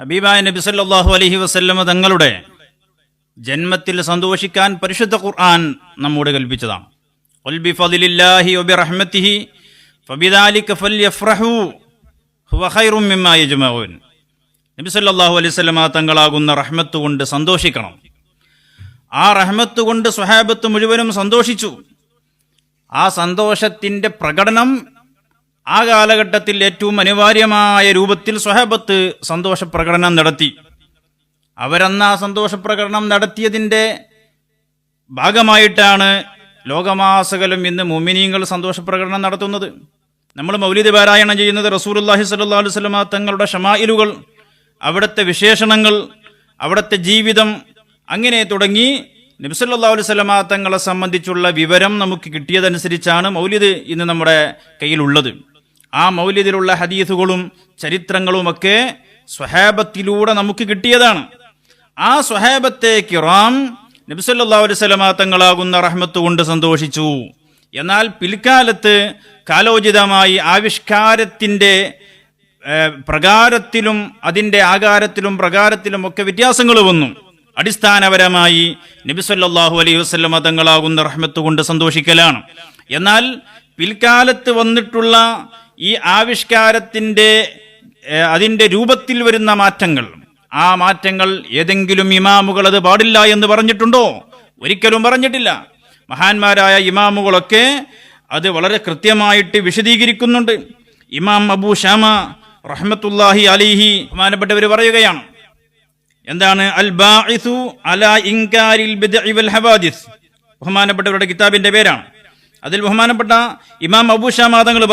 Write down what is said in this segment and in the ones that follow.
ഹബീബായ നബി സല്ലാഹു അലഹി വസ്ല്ലമ തങ്ങളുടെ ജന്മത്തിൽ സന്തോഷിക്കാൻ പരിശുദ്ധ ഖുർആൻ നമ്മോട് കൽപ്പിച്ചതാണ്. ഫബിദാലിക ഖൈറും മിമ്മ യജ്മഊൻ. നബി സല്ലല്ലാഹു അലൈഹി തങ്ങളാകുന്ന റഹ്മത്ത് കൊണ്ട് സന്തോഷിക്കണം. ആ റഹ്മത്ത് കൊണ്ട് സ്വഹാബത്ത് മുഴുവനും സന്തോഷിച്ചു. ആ സന്തോഷത്തിന്റെ പ്രകടനം ആ കാലഘട്ടത്തിൽ ഏറ്റവും അനിവാര്യമായ രൂപത്തിൽ സ്വഹബത്ത് സന്തോഷ പ്രകടനം നടത്തി. അവരന്ന് ആ സന്തോഷ പ്രകടനം നടത്തിയതിന്റെ ഭാഗമായിട്ടാണ് ലോകമാസകലം ഇന്ന് മുമിനീങ്ങൾ സന്തോഷ പ്രകടനം നടത്തുന്നത്. നമ്മൾ മൗലിദ് പാരായണം ചെയ്യുന്നത് റസൂലുല്ലാഹി സല്ലാ അലൈഹി വസല്ലമ തങ്ങളുടെ ഷമായിലുകൾ അവിടുത്തെ വിശേഷണങ്ങൾ അവിടുത്തെ ജീവിതം അങ്ങനെ തുടങ്ങി നബ്സല്ലാ അലൈഹി സ്വലമ തങ്ങളെ സംബന്ധിച്ചുള്ള വിവരം നമുക്ക് കിട്ടിയതനുസരിച്ചാണ് മൗലിദ് ഇന്ന് നമ്മുടെ കയ്യിലുള്ളത്. ആ മൗല്യത്തിലുള്ള ഹദീസുകളും ചരിത്രങ്ങളുമൊക്കെ സ്വഹാബത്തിലൂടെ നമുക്ക് കിട്ടിയതാണ്. ആ സ്വഹാബത്തെ കിറാം നബിസല്ലാ അലൈഹി സ്വലമ തങ്ങളാകുന്ന റഹ്മത്ത് കൊണ്ട് സന്തോഷിച്ചു. എന്നാൽ പിൽക്കാലത്ത് കാലോചിതമായി ആവിഷ്കാരത്തിന്റെ പ്രകാരത്തിലും അതിന്റെ ആകാരത്തിലും പ്രകാരത്തിലും ഒക്കെ വ്യത്യാസങ്ങൾ വന്നു. അടിസ്ഥാനപരമായി നബിസല്ലാഹു അലൈഹി വസ്ലമ തങ്ങളാകുന്ന റഹ്മത്ത് കൊണ്ട് സന്തോഷിക്കലാണ്. എന്നാൽ പിൽക്കാലത്ത് വന്നിട്ടുള്ള ഈ ആവിഷ്കാരത്തിന്റെ അതിന്റെ രൂപത്തിൽ വരുന്ന മാറ്റങ്ങൾ. ആ മാറ്റങ്ങൾ ഏതെങ്കിലും ഇമാമുകൾ അത് പാടില്ല എന്ന് പറഞ്ഞിട്ടുണ്ടോ? ഒരിക്കലും പറഞ്ഞിട്ടില്ല. മഹാന്മാരായ ഇമാമുകളൊക്കെ അത് വളരെ കൃത്യമായിട്ട് വിശദീകരിക്കുന്നുണ്ട്. ഇമാം അബു ഷാമ റഹ്മത്തുല്ലാഹി അലിഹി ബഹുമാനപ്പെട്ടവർ പറയുകയാണ് എന്താണ്? അൽ അല ഇൻകാരിൽ ഹവാദിസ് ബഹുമാനപ്പെട്ടവരുടെ കിതാബിന്റെ പേരാണ്. അതിൽ ബഹുമാനപ്പെട്ട ഇമാം അബു ഷാമ തങ്ങൾ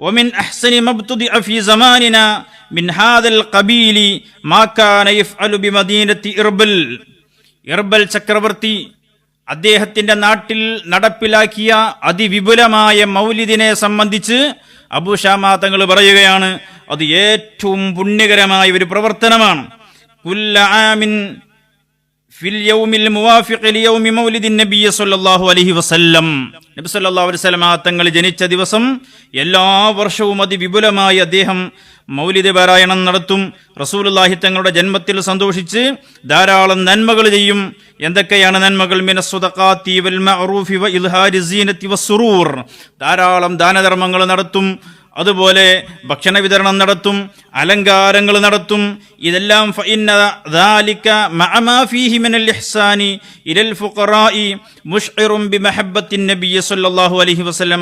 ومن أحسن ما ابتدأ في زماننا من هذا القبيل ما كان يفعل بمدينة إربل ഇർബൽ ചക്രവർത്തി അദ്ദേഹത്തിന്റെ നാട്ടിൽ നടപ്പിലാക്കിയ അതിവിപുലമായ മൗലിദിനെ സംബന്ധിച്ച് അബൂ ഷാമ തങ്ങൾ പറയുകയാണ് അത് ഏറ്റവും പുണ്യകരമായ ഒരു പ്രവർത്തനമാണ് കുല്ല ആമിൻ തങ്ങൾ ജനിച്ച ദിവസം എല്ലാ വർഷവും അതിവിപുലമായി അദ്ദേഹം മൗലിദ് പാരായണം നടത്തും. റസൂലുള്ളാഹി തങ്ങളുടെ ജന്മത്തിൽ സന്തോഷിച്ച് ധാരാളം നന്മകൾ ചെയ്യും. എന്തൊക്കെയാണ് നന്മകൾ? ധാരാളം ദാനധർമ്മങ്ങൾ നടത്തും. അതുപോലെ ഭക്ഷണ വിതരണം നടത്തും അലങ്കാരങ്ങൾ നടത്തും. ഇതെല്ലാം അലൈഹി വസല്ലം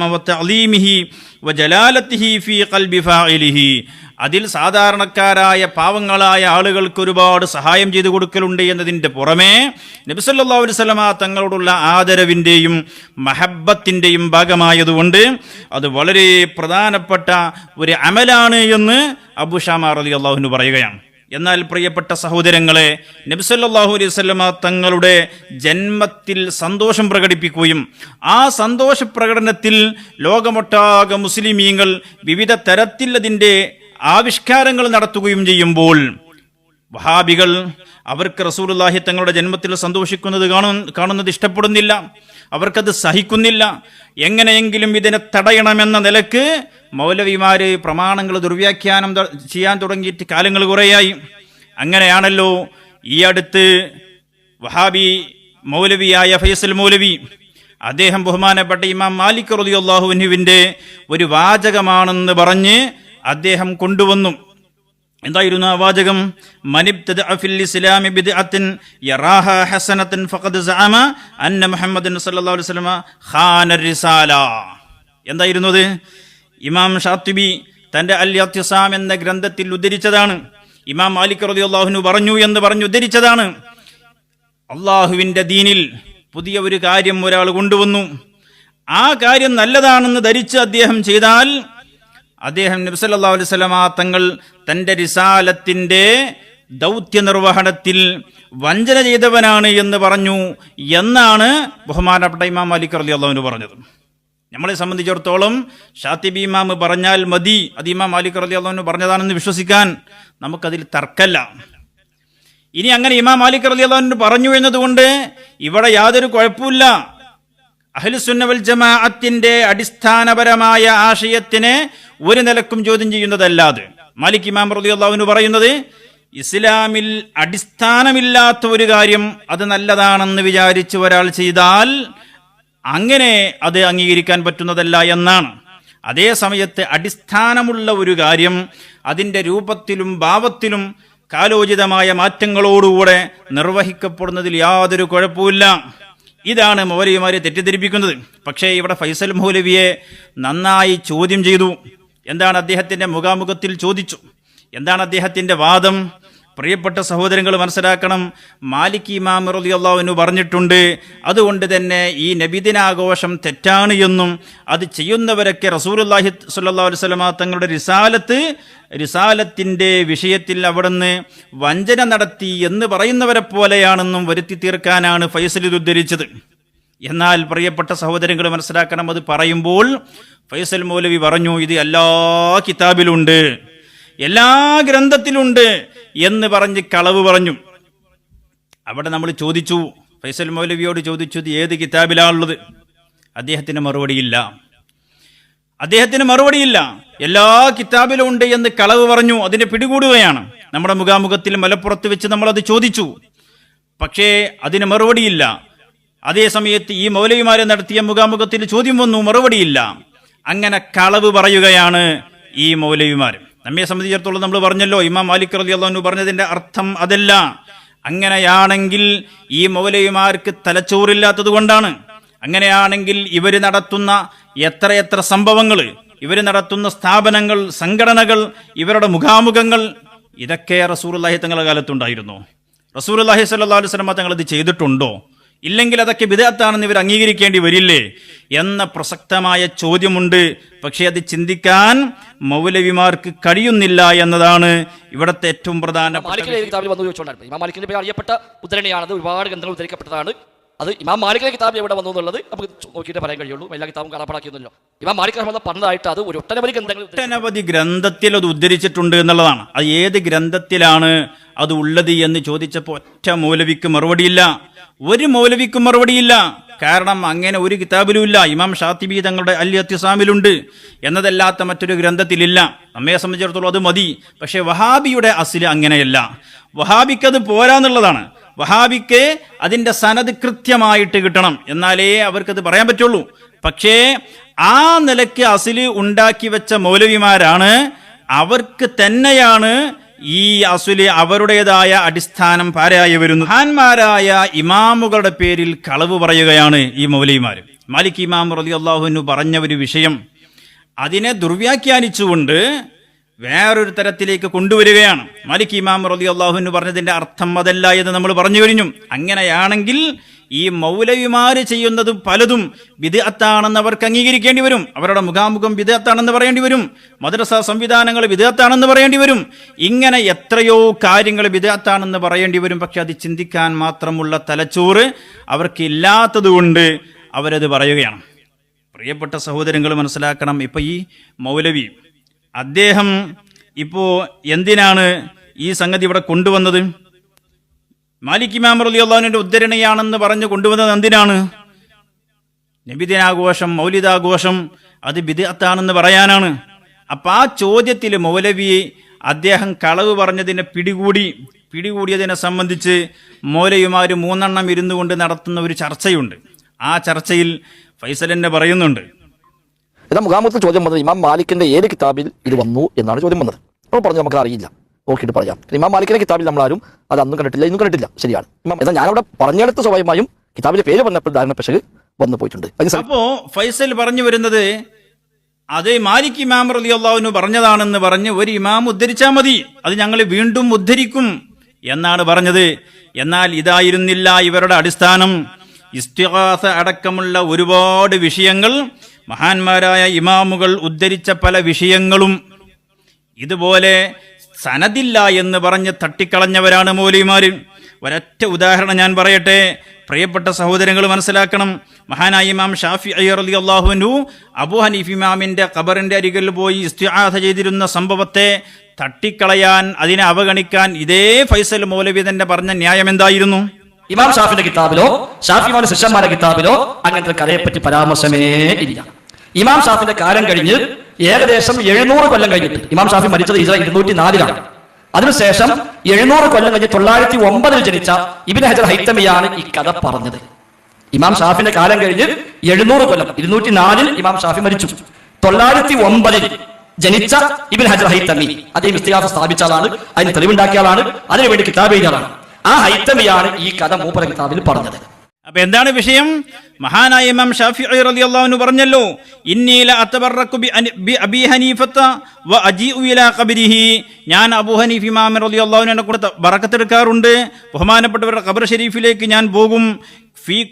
വജലാലത്തിഹി ഫീ ഖൽബി ഫാഇലിഹി. അതിൽ സാധാരണക്കാരായ പാവങ്ങളായ ആളുകൾക്ക് ഒരുപാട് സഹായം ചെയ്തു കൊടുക്കലുണ്ട് എന്നതിന്റെ പുറമേ നബിസല്ലാ വസ്ലമ തങ്ങളോടുള്ള ആദരവിന്റെയും മഹബത്തിന്റെയും ഭാഗമായതുകൊണ്ട് അത് വളരെ പ്രധാനപ്പെട്ട ഒരു അമലാണ് എന്ന് അബുഷാമ അലി അള്ളാഹുന് പറയുകയാണ്. എന്നാൽ പ്രിയപ്പെട്ട സഹോദരങ്ങളെ നബ്സല്ലാഹു അലൈഹി സ്വലമ തങ്ങളുടെ ജന്മത്തിൽ സന്തോഷം പ്രകടിപ്പിക്കുകയും ആ സന്തോഷ പ്രകടനത്തിൽ ലോകമൊട്ടാകെ മുസ്ലിമീങ്ങൾ വിവിധ തരത്തിലതിന്റെ ആവിഷ്കാരങ്ങൾ നടത്തുകയും ചെയ്യുമ്പോൾ വഹാബികൾ അവർക്ക് റസൂലുള്ളാഹി തങ്ങളുടെ ജന്മത്തിൽ സന്തോഷിക്കുന്നത് കാണു കാണുന്നത് ഇഷ്ടപ്പെടുന്നില്ല. അവർക്കത് സഹിക്കുന്നില്ല. എങ്ങനെയെങ്കിലും ഇതിനെ തടയണമെന്ന നിലയ്ക്ക് മൗലവിമാര് പ്രമാണങ്ങൾ ദുർവ്യാഖ്യാനം ചെയ്യാൻ തുടങ്ങിയിട്ട് കാലങ്ങൾ കുറേയായി. അങ്ങനെയാണല്ലോ ഈ അടുത്ത് വഹാബി മൗലവിയായ ഫൈസൽ മൗലവി അദ്ദേഹം ബഹുമാനപ്പെട്ട ഇമാം മാലിക് റളിയല്ലാഹുവിന്റെ ഒരു വാചകമാണെന്ന് പറഞ്ഞ് അദ്ദേഹം കൊണ്ടുവന്നു. എന്തായിരുന്നു ആ വാചകം? മനിബ്തദ ഫിൽ ഇസ്ലാമി ബിദ്അത്തിൻ യറാഹ ഹസനത്തൻ ഫഖദ് സഅമ അന്ന മുഹമ്മദ് സല്ലല്ലാഹു അലൈഹി വസല്ലമ ഖാന റിസാല. എന്തായിരുന്നു അത്? ഇമാം ഷാത്തിബി തന്റെ അൽ യത്തിസാം എന്ന ഗ്രന്ഥത്തിൽ ഉദ്ധരിച്ചതാണ്. ഇമാം മാലിക് റളിയല്ലാഹു പറഞ്ഞു എന്ന് പറഞ്ഞു ഉദ്ധരിച്ചതാണ്. അള്ളാഹുവിന്റെ ദീനിൽ പുതിയ ഒരു കാര്യം ഒരാൾ കൊണ്ടുവന്നു. ആ കാര്യം നല്ലതാണെന്ന് ധരിച്ച് അദ്ദേഹം ചെയ്താൽ അദ്ദേഹം നബ്സല്ലാ വസല്ലമ തങ്ങൾ തന്റെ റിസാലത്തിന്റെ ദൗത്യ നിർവഹണത്തിൽ വഞ്ചന ചെയ്തവനാണ് എന്ന് പറഞ്ഞു എന്നാണ് ബഹുമാനപ്പെട്ട ഇമാം മാലിക് അലി അള്ളാഹുവിന് പറഞ്ഞത്. നമ്മളെ സംബന്ധിച്ചിടത്തോളം ഷാത്തിബി ഇമാം പറഞ്ഞാൽ മതി. അത് ഇമാം മാലിക് അലി അള്ളാഹുവിന് പറഞ്ഞതാണെന്ന് വിശ്വസിക്കാൻ നമുക്കതിൽ തർക്കല്ല. ഇനി അങ്ങനെ ഇമാം മാലിക് അലി അള്ളാഹുവിന് പറഞ്ഞു എന്നതുകൊണ്ട് ഇവിടെ യാതൊരു കുഴപ്പമില്ല അഹ്ലുസുന്നവൽ ജമാഅത്തിന്റെ അടിസ്ഥാനപരമായ ആശയത്തിനെ ഒരു നിലക്കും ചോദ്യം ചെയ്യുന്നതല്ലാതെ. മാലിക് ഇമാം റലി അള്ളാഹുവിന് പറയുന്നത് ഇസ്ലാമിൽ അടിസ്ഥാനമില്ലാത്ത ഒരു കാര്യം അത് നല്ലതാണെന്ന് വിചാരിച്ച് ഒരാൾ ചെയ്താൽ അങ്ങനെ അത് അംഗീകരിക്കാൻ പറ്റുന്നതല്ല എന്നാണ്. അതേ സമയത്ത് അടിസ്ഥാനമുള്ള ഒരു കാര്യം അതിന്റെ രൂപത്തിലും ഭാവത്തിലും കാലോചിതമായ മാറ്റങ്ങളോടുകൂടെ നിർവഹിക്കപ്പെടുന്നതിൽ യാതൊരു കുഴപ്പമില്ല ഇതാണ് മൗലവിമാരെ തെറ്റിദ്ധരിപ്പിക്കുന്നത്. പക്ഷേ ഇവിടെ ഫൈസൽ മൗലവിയെ നന്നായി ചോദ്യം ചെയ്തു. എന്താണ് അദ്ദേഹത്തിന്റെ മുഖാമുഖത്തിൽ ചോദിച്ചു? എന്താണ് അദ്ദേഹത്തിന്റെ വാദം? പ്രിയപ്പെട്ട സഹോദരങ്ങൾ മനസ്സിലാക്കണം. മാലിക് ഇമാം റളിയല്ലാഹു പറഞ്ഞിട്ടുണ്ട് അതുകൊണ്ട് തന്നെ ഈ നബിദിനാഘോഷം തെറ്റാണ് എന്നും അത് ചെയ്യുന്നവരൊക്കെ റസൂലുള്ളാഹി സ്വല്ലല്ലാഹു അലൈഹി വസല്ലമ തങ്ങളുടെ റിസാലത്ത് റിസാലത്തിന്റെ വിഷയത്തിൽ അവിടുന്ന് വഞ്ചന നടത്തി എന്ന് പറയുന്നവരെ പോലെയാണെന്നും വരുത്തി തീർക്കാനാണ് ഫൈസലിത് ഉദ്ധരിച്ചത്. എന്നാൽ പ്രിയപ്പെട്ട സഹോദരങ്ങൾ മനസ്സിലാക്കണം അത് പറയുമ്പോൾ ഫൈസൽ മൗലവി പറഞ്ഞു ഇത് എല്ലാ കിതാബിലുണ്ട് എല്ലാ ഗ്രന്ഥത്തിലുണ്ട് എന്ന് പറഞ്ഞ് കളവ് പറഞ്ഞു. അവിടെ നമ്മൾ ചോദിച്ചു ഫൈസൽ മൗലവിയോട് ചോദിച്ചു ഇത് ഏത് കിതാബിലാണുള്ളത്? അദ്ദേഹത്തിന് മറുപടിയില്ല. അദ്ദേഹത്തിന് മറുപടിയില്ല. എല്ലാ കിതാബിലും ഉണ്ട് എന്ന് കളവ് പറഞ്ഞു അതിനെ പിടികൂടുകയാണ്. നമ്മുടെ മുഖാമുഖത്തിൽ മലപ്പുറത്ത് വെച്ച് നമ്മൾ അത് ചോദിച്ചു. പക്ഷേ അതിന് മറുപടിയില്ല. അതേ സമയത്ത് ഈ മൗലവിമാരെ നടത്തിയ മുഖാമുഖത്തിൽ ചോദ്യം വന്നു മറുപടിയില്ല. അങ്ങനെ കളവ് പറയുകയാണ് ഈ മൗലവിമാർ. നമ്മെ സംബന്ധിച്ചിടത്തോളം നമ്മൾ പറഞ്ഞല്ലോ ഇമാം മാലിക് റലി അള്ളാഹു പറഞ്ഞതിന്റെ അർത്ഥം അതല്ല. അങ്ങനെയാണെങ്കിൽ ഈ മൗലവിമാർക്ക് തലച്ചോറില്ലാത്തത് കൊണ്ടാണ്. അങ്ങനെയാണെങ്കിൽ ഇവർ നടത്തുന്ന എത്രയെത്ര സംഭവങ്ങൾ ഇവർ നടത്തുന്ന സ്ഥാപനങ്ങൾ സംഘടനകൾ ഇവരുടെ മുഖാമുഖങ്ങൾ ഇതൊക്കെ റസൂർ അള്ളാഹി തങ്ങളുടെ കാലത്തുണ്ടായിരുന്നു? റസൂർ അള്ളാഹി സല്ലാ അലൈഹി സ്വലമ തങ്ങൾ ഇത് ചെയ്തിട്ടുണ്ടോ? ഇല്ലെങ്കിൽ അതൊക്കെ വിദഗ്ധാണെന്ന് ഇവർ അംഗീകരിക്കേണ്ടി വരില്ലേ? എന്ന പ്രസക്തമായ ചോദ്യമുണ്ട്. പക്ഷേ അത് ചിന്തിക്കാൻ മൗലവിമാർക്ക് കഴിയുന്നില്ല എന്നതാണ് ഇവിടുത്തെ ഏറ്റവും പ്രധാന അറിയപ്പെട്ട ഉദ്ധരണിയാണത്. ഒരുപാട് ഗ്രന്ഥങ്ങൾ ഉദ്ധരിക്കപ്പെട്ടതാണ്. അത് ഇമാം മാലിക്കിലെ കിതാബ് എവിടെ വന്നു എന്നുള്ളത് നമുക്ക് നോക്കിയിട്ട് പറയാൻ കഴിയുള്ളൂ. എല്ലാ കിതാബും കാണാപ്പാടാക്കിയൊന്നുമില്ലോ. ഇമാം മാലിക് റഹ്മത്ത് പറഞ്ഞതായിട്ട് അത് ഒരു ഒട്ടനവധി ഗ്രന്ഥങ്ങൾ ഒട്ടനവധി ഗ്രന്ഥത്തിൽ അത് ഉദ്ധരിച്ചിട്ടുണ്ട് എന്നുള്ളതാണ്. അത് ഏത് ഗ്രന്ഥത്തിലാണ് അത് ഉള്ളത് എന്ന് ചോദിച്ചപ്പോൾ ഒറ്റ മൗലവിക്ക് മറുപടിയില്ല. ഒരു മൗലവിക്കും മറുപടിയില്ല. കാരണം അങ്ങനെ ഒരു കിതാബിലുമില്ല. ഇമാം ഷാത്തിബി തങ്ങളുടെ അല്ലി അത്യസാമിലുണ്ട് എന്നതല്ലാത്ത മറ്റൊരു ഗ്രന്ഥത്തിലില്ല. നമ്മെ സംബന്ധിച്ചിടത്തോളം അത് മതി. പക്ഷേ വഹാബിയുടെ അസിൽ അങ്ങനെയല്ല. വഹാബിക്ക് അത് പോരാന്നുള്ളതാണ്. വഹാബിക്ക് അതിന്റെ സനത് കൃത്യമായിട്ട് കിട്ടണം. എന്നാലേ അവർക്കത് പറയാൻ പറ്റുള്ളൂ. പക്ഷേ ആ നിലയ്ക്ക് അസിൽ ഉണ്ടാക്കി വെച്ച മൗലവിമാരാണ്. അവർക്ക് തന്നെയാണ് ഈ അസുലി അവരുടേതായ അടിസ്ഥാനം പാരായി വരുന്നു. മഹാന്മാരായ ഇമാമുകളുടെ പേരിൽ കളവ് പറയുകയാണ് ഈ മൗലിമാര് മാലിക് ഇമാം റലി അള്ളാഹുനു പറഞ്ഞ ഒരു വിഷയം. അതിനെ ദുർവ്യാഖ്യാനിച്ചുകൊണ്ട് വേറൊരു തരത്തിലേക്ക് കൊണ്ടുവരികയാണ്. മാലിക് ഇമാം റലി അള്ളാഹുനു പറഞ്ഞതിന്റെ അർത്ഥം അതല്ല എന്ന് നമ്മൾ പറഞ്ഞു കഴിഞ്ഞു. അങ്ങനെയാണെങ്കിൽ ഈ മൗലവിമാര് ചെയ്യുന്നത് പലതും വിദഗ്ധാണെന്ന് അവർക്ക് അംഗീകരിക്കേണ്ടി വരും. അവരുടെ മുഖാമുഖം വിദഗ്ധാണെന്ന് പറയേണ്ടി വരും. മദ്രസ സംവിധാനങ്ങൾ വിദഗ്ധാണെന്ന് പറയേണ്ടി വരും. ഇങ്ങനെ എത്രയോ കാര്യങ്ങൾ വിദഗ്ധാണെന്ന് പറയേണ്ടി വരും. പക്ഷെ അത് ചിന്തിക്കാൻ മാത്രമുള്ള തലച്ചോറ് അവർക്ക് ഇല്ലാത്തതുകൊണ്ട് അവരത് പറയുകയാണ്. പ്രിയപ്പെട്ട സഹോദരങ്ങൾ മനസ്സിലാക്കണം ഇപ്പൊ ഈ മൗലവി അദ്ദേഹം ഇപ്പോ എന്തിനാണ് ഈ സംഗതി ഇവിടെ കൊണ്ടുവന്നത്? മാലിക് ഇമാം റലി അള്ളാഹുവിന്റെ ഉദ്ധരണിയാണെന്ന് പറഞ്ഞു കൊണ്ടുവന്നത് എന്തിനാണ്? നബിദിനാഘോഷം മൗലിദാഘോഷം അത് ബിദത്താണെന്ന് പറയാനാണ്. അപ്പൊ ആ ചോദ്യത്തിൽ മൗലവി അദ്ദേഹം കളവ് പറഞ്ഞതിനെ പിടികൂടി പിടികൂടിയതിനെ സംബന്ധിച്ച് മൗലയുമാർ മൂന്നെണ്ണം ഇരുന്നു കൊണ്ട് നടത്തുന്ന ഒരു ചർച്ചയുണ്ട്. ആ ചർച്ചയിൽ ഫൈസൽ എന്നെ പറയുന്നുണ്ട്. ഇതാ മുഖാമുഖത്ത് ചോദ്യം വന്നത് ഇമാം മാലിക്കിന്റെ ഏത് കിതാബിൽ ഇത് വന്നു എന്നാണ് ചോദ്യം വന്നത്. അപ്പോൾ പറഞ്ഞു നമുക്ക് അറിയില്ല നോക്കിയിട്ട് പറയാം. ഇമാം മാലിക്കിന്റെ കിതാബിൽ നമ്മൾ ആരും അത് അന്നും കണ്ടിട്ടില്ല ഇന്നും കണ്ടിട്ടില്ല. ശരിയാണ്. ഇമാം എന്നാൽ ഞാനവിടെ പറഞ്ഞെടുത്ത സ്വാഭാവികമായും കിതാബിലെ പേര് പറഞ്ഞപ്പോൾ ധാരണ പെശക് വന്നു പോയിട്ടുണ്ട്. അപ്പോ ഫൈസൽ പറഞ്ഞു വരുന്നത് അത് മാലിക് ഇമാം റലി അള്ളാഹുവിന് പറഞ്ഞതാണെന്ന് പറഞ്ഞ് ഒരു ഇമാം ഉദ്ധരിച്ചാൽ മതി. അത് ഞങ്ങൾ വീണ്ടും ഉദ്ധരിക്കും എന്നാണ് പറഞ്ഞത്. എന്നാൽ ഇതായിരുന്നില്ല ഇവരുടെ അടിസ്ഥാനം. ഇസ്തിഹാസ അടക്കമുള്ള ഒരുപാട് വിഷയങ്ങൾ മഹാന്മാരായ ഇമാമുകൾ ഉദ്ധരിച്ച പല വിഷയങ്ങളും. ഇതുപോലെ സനദില്ല എന്ന് പറഞ്ഞ് തട്ടിക്കളഞ്ഞവരാണ് മൗലിമാർ ഒരൊറ്റ ഉദാഹരണം ഞാൻ പറയട്ടെ. പ്രിയപ്പെട്ട സഹോദരങ്ങൾ മനസ്സിലാക്കണം. മഹാനായ ഇമാം ഷാഫി അയ്യർ അലി അള്ളാഹുനു അബു ഹനീഫ് ഇമാമിന്റെ ഖബറിന്റെ അരികിൽ പോയി ഇസ്തിആദ ചെയ്തിരുന്ന സംഭവത്തെ തട്ടിക്കളയാൻ അതിനെ അവഗണിക്കാൻ ഇതേ ഫൈസൽ മൗലവി തന്നെ പറഞ്ഞ ന്യായം എന്തായിരുന്നു? ഇമാം ഷാഫിന്റെ കിതാബിലോ ഷാഫിമാരുടെ ശിഷ്യന്മാരുടെ കിതാബിലോ അങ്ങനത്തെ കഥയെ പറ്റി പരാമർശമേ ഇല്ല. ഇമാം ഷാഫിന്റെ കാലം കഴിഞ്ഞ് ഏകദേശം എഴുന്നൂറ് കൊല്ലം കഴിഞ്ഞിട്ട് ഇമാം ഷാഫി മരിച്ചത് ഇസ്ര ഇരുന്നൂറ്റി നാലിലാണ് അതിനുശേഷം എഴുന്നൂറ് കൊല്ലം കഴിഞ്ഞ് തൊള്ളായിരത്തി ഒമ്പതിൽ ജനിച്ച ഇബിൻ ഹജർ ഹൈത്തമിയാണ് ഈ കഥ പറഞ്ഞത്. ഇമാം ഷാഫിന്റെ കാലം കഴിഞ്ഞ് എഴുന്നൂറ് കൊല്ലം ഇരുന്നൂറ്റി നാലിൽ ഇമാം ഷാഫി മരിച്ചു. തൊള്ളായിരത്തി ഒമ്പതിൽ ജനിച്ച ഇബിൻ ഹജർ ഹൈത്തമി. അതേ ഇസ്തിഹാസ സ്ഥാപിച്ച ആളാണ് അതിന് തെളിവുണ്ടാക്കിയ ആളാണ് അതിനുവേണ്ടി കിതാബ് എഴുതിയ ആളാണ്. ആ ഹൈത്തമിയാണ് ഈ കഥ മൂപ്പര കിതാബിൽ പറഞ്ഞത്. അപ്പൊ എന്താണ് വിഷയം? മഹാനായ ഇമാം ഷാഫി റളിയല്ലാഹു പറഞ്ഞല്ലോ ഇന്നീല അബി ഹനീഫത്ത വ അജീഉ ഇലാ ഖബരിഹി. ഞാൻ അബൂ ഹനീഫ് ഇമാം റളിയല്ലാഹുവിനെ കൂടെ ബറക്കത്തെടുക്കാറുണ്ട് ബഹുമാനപ്പെട്ടവരുടെ ഖബർ ഷരീഫിലേക്ക് ഞാൻ പോകും. ഫീ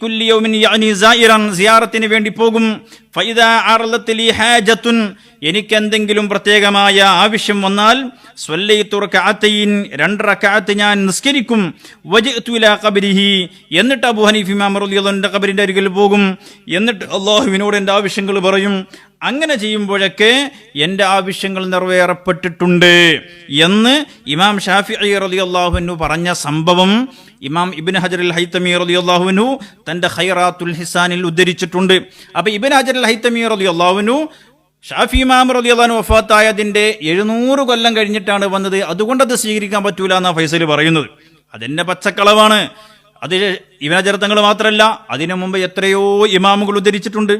സിയാറത്തിന് വേണ്ടി പോകും. ഫൈദാ അറലത്ത് ലി ഹാജത്തുൻ എനിക്കെന്തെങ്കിലും പ്രത്യേകമായ ആവശ്യം വന്നാൽ സ്വല്ലൈതു റകഅത്തൈൻ രണ്ട് റകഅത്ത് ഞാൻ നിസ്കരിക്കും. എന്നിട്ട് അബൂ ഹനീഫ് ഇമാം അരികിൽ പോകും. എന്നിട്ട് അള്ളാഹുവിനോട് എന്റെ ആവശ്യങ്ങൾ പറയും. അങ്ങനെ ചെയ്യുമ്പോഴൊക്കെ എന്റെ ആവശ്യങ്ങൾ നിറവേറപ്പെട്ടിട്ടുണ്ട് എന്ന് ഇമാം ഷാഫി അലി റളിയല്ലാഹുവിനു പറഞ്ഞ സംഭവം ഇമാം ഇബിൻ ഹജർ അൽ ഹൈത്തമി റളിയല്ലാഹുവിനു തന്റെ ഹൈറാത്തുൽ ഹിസാനിൽ ഉദ്ധരിച്ചിട്ടുണ്ട്. അപ്പോൾ ഇബിൻ ഹജർ അൽ ഹൈത്തമി റളിയല്ലാഹുവിനു ഷാഫി ഇമാം റളിയല്ലാഹു വഫാത്തായതിന്റെ എഴുന്നൂറ് കൊല്ലം കഴിഞ്ഞിട്ടാണ് വന്നത്. അതുകൊണ്ടത് അത് സ്വീകരിക്കാൻ പറ്റൂല എന്നാണ് ഫൈസൽ പറയുന്നത്. അതെന്നെ പച്ചക്കളവാണ്. അത് ഇവനചരിതങ്ങൾ മാത്രമല്ല അതിനു മുമ്പ് എത്രയോ ഇമാമുകൾ ഉദ്ധരിച്ചിട്ടുണ്ട്.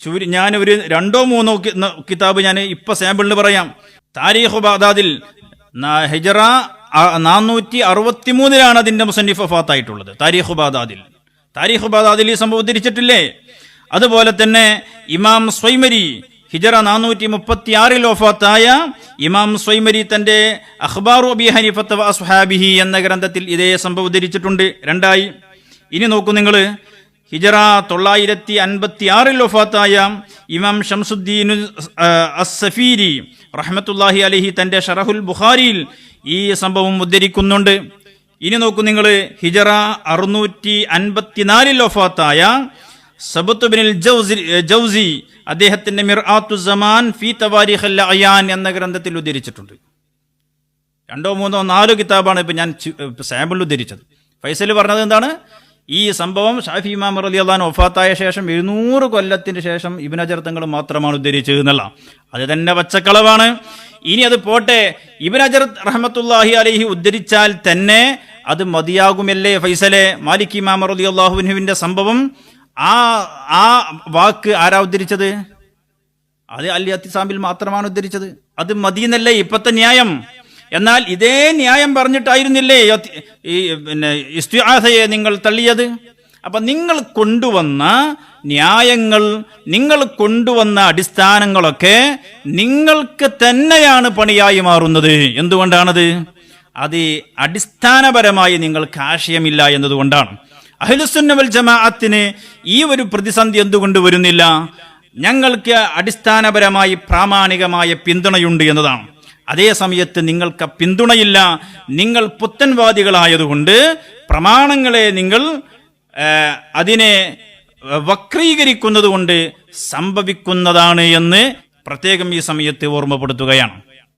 ചുരു ഞാൻ ഒരു രണ്ടോ മൂന്നോ കിതാബ് ഞാൻ ഇപ്പൊ സാമ്പിളിന് പറയാം. താരീഖ് ബാദാദിൽ ഹെജറ നാനൂറ്റി അറുപത്തി മൂന്നിലാണ് അതിന്റെ മുസന്നിഫ് ഫാത്തായിട്ടുള്ളത് താരീഖ് ബാദാദിൽ താരീഖ് ബാദാദിൽ ഈ സംഭവം ഉദ്ധരിച്ചിട്ടില്ലേ? അതുപോലെ തന്നെ ഇമാം സ്വൈമരി ഹിജറ നാനൂറ്റി മുപ്പത്തി ആറിൽ ഒഫാത്തായ ഇമാം സ്വൈമരി തന്റെ അഖ്ബാറു അബി ഹനിഫത്ത് അസ്ഹാബിഹി എന്ന ഗ്രന്ഥത്തിൽ ഇതേ സംഭവം ഉദ്ധരിച്ചിട്ടുണ്ട്. രണ്ടായി. ഇനി നോക്കൂ നിങ്ങൾ ഹിജറ തൊള്ളായിരത്തി അൻപത്തി ആറിൽ ഒഫാത്തായ ഇമാം ഷംസുദ്ദീൻ അസഫീരി റഹ്മത്തുല്ലാഹി അലഹി തന്റെ ഷറഹുൽ ബുഖാരിയിൽ ഈ സംഭവം ഉദ്ധരിക്കുന്നുണ്ട്. ഇനി നോക്കൂ നിങ്ങൾ ഹിജറ അറുന്നൂറ്റി അൻപത്തിനാലിൽ ഒഫാത്തായ സബത്തുബിനിൽ ജൗസി അദ്ദേഹത്തിന്റെ മിർആത്തു സമാൻ ഫി തവാരിഹ് അൽ അയാൻ എന്ന ഗ്രന്ഥത്തിൽ ഉദ്ധരിച്ചിട്ടുണ്ട്. രണ്ടോ മൂന്നോ നാലോ കിതാബാണ് ഇപ്പം ഞാൻ സാമ്പിളിൽ ഉദ്ധരിച്ചത്. ഫൈസൽ പറഞ്ഞത് എന്താണ്? ഈ സംഭവം ഷാഫി ഇമാം റലി അള്ളഹാൻ ഒഫാത്തായ ശേഷം എഴുന്നൂറ് കൊല്ലത്തിന് ശേഷം ഇബിനചർത്തങ്ങൾ മാത്രമാണ് ഉദ്ധരിച്ചത് എന്നുള്ള അത് തന്നെ പച്ചക്കളവാണ്. ഇനി അത് പോട്ടെ. ഇബിനജർ റഹമത്തുല്ലാഹി അലഹി ഉദ്ധരിച്ചാൽ തന്നെ അത് മതിയാകുമല്ലേ ഫൈസലെ? മാലിക് ഇമാം റലി അള്ളാഹുവിനുവിന്റെ സംഭവം ആ ആ വാക്ക് ആരാ ഉദ്ധരിച്ചത്? അത് അല്ലി അത്തിസാമിൽ മാത്രമാണ് ഉദ്ധരിച്ചത്. അത് മതിയെന്നല്ലേ ഇപ്പത്തെ ന്യായം? എന്നാൽ ഇതേ ന്യായം പറഞ്ഞിട്ടായിരുന്നില്ലേ ഈ പിന്നെ ഇസ്തിഹാസയെ നിങ്ങൾ തള്ളിയത്? അപ്പം നിങ്ങൾ കൊണ്ടുവന്ന ന്യായങ്ങൾ നിങ്ങൾ കൊണ്ടുവന്ന അടിസ്ഥാനങ്ങളൊക്കെ നിങ്ങൾക്ക് തന്നെയാണ് പണിയായി മാറുന്നത്. എന്തുകൊണ്ടാണത്? അത് അടിസ്ഥാനപരമായി നിങ്ങൾക്ക് ആശയമില്ല എന്നതുകൊണ്ടാണ്. അഹ്ലുസുന്നവൽ ജമാഅത്തിന് ഈ ഒരു പ്രതിസന്ധി എന്തുകൊണ്ട് വരുന്നില്ല? ഞങ്ങൾക്ക് അടിസ്ഥാനപരമായി പ്രാമാണികമായ പിന്തുണയുണ്ട് എന്നതാണ്. അതേ സമയത്ത് നിങ്ങൾക്ക് പിന്തുണയില്ല. നിങ്ങൾ പുത്തൻവാദികളായതുകൊണ്ട് പ്രമാണങ്ങളെ നിങ്ങൾ അതിനെ വക്രീകരിക്കുന്നത് കൊണ്ട് സംഭവിക്കുന്നതാണ് എന്ന് പ്രത്യേകം ഈ സമയത്ത് ഓർമ്മപ്പെടുത്തുകയാണ്.